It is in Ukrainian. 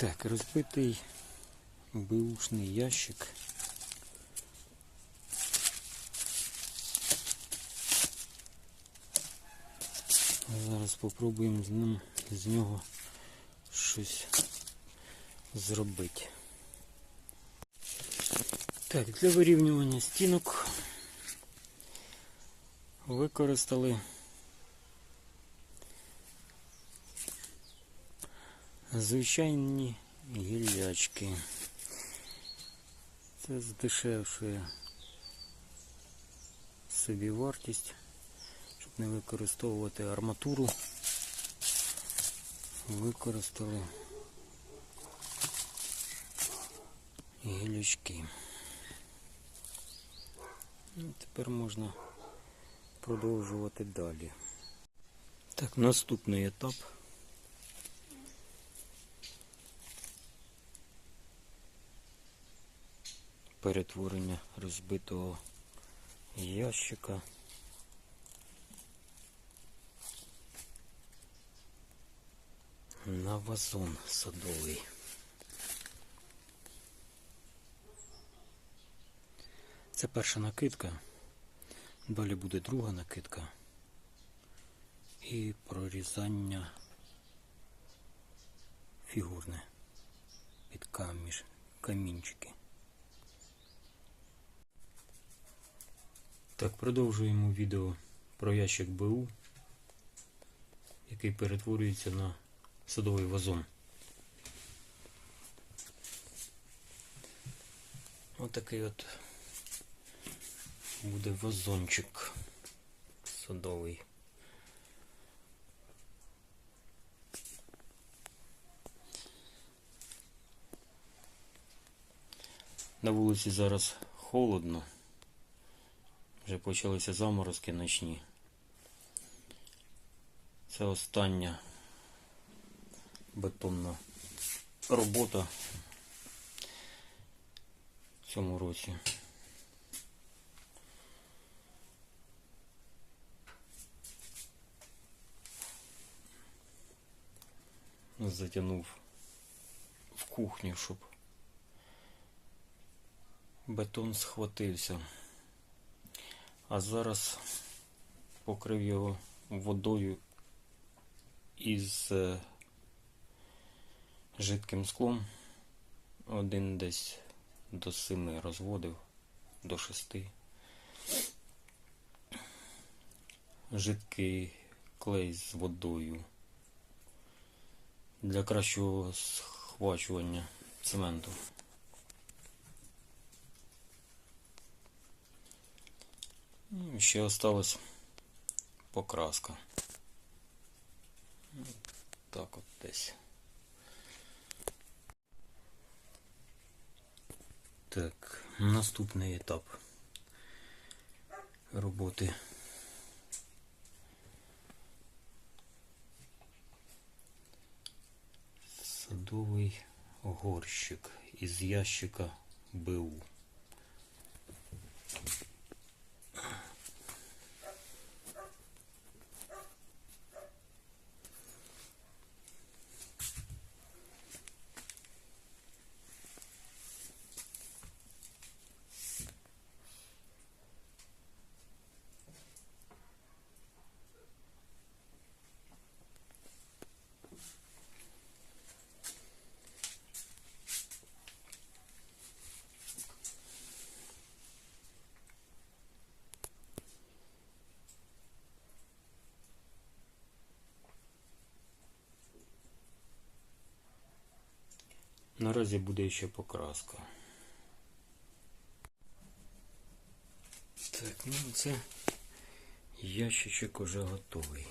Так, розбитий беушний ящик. Зараз спробуємо з ним з нього щось зробити. Так, для вирівнювання стінок використали звичайні гіллячки. Це здешевшує собі вартість, щоб не використовувати арматуру. Використали гілячки. Ну, тепер можна продовжувати далі. Так, наступний етап. Перетворення розбитого ящика. На вазон садовий. Це перша накидка. Далі буде друга накидка. І прорізання фігурне під камінчики. Так, продовжуємо відео про ящик БУ, який перетворюється на садовий вазон. Отакий от буде вазончик садовий. На вулиці зараз холодно. Вже почалися заморозки ночні. Це остання бетонна робота в цьому році. Затягнув в кухню, щоб бетон схватився. А зараз покрив його водою із е, жидким склом. Один десь до семи розводив, до шести. Жидкий клей з водою для кращого схвачування цементу. Ну, Ще осталась покраска. Так от десь. Так, наступний етап роботи. Садовий горщик із ящика БУ. Наразі буде ще покраска. Так, ну це ящичок уже готовий.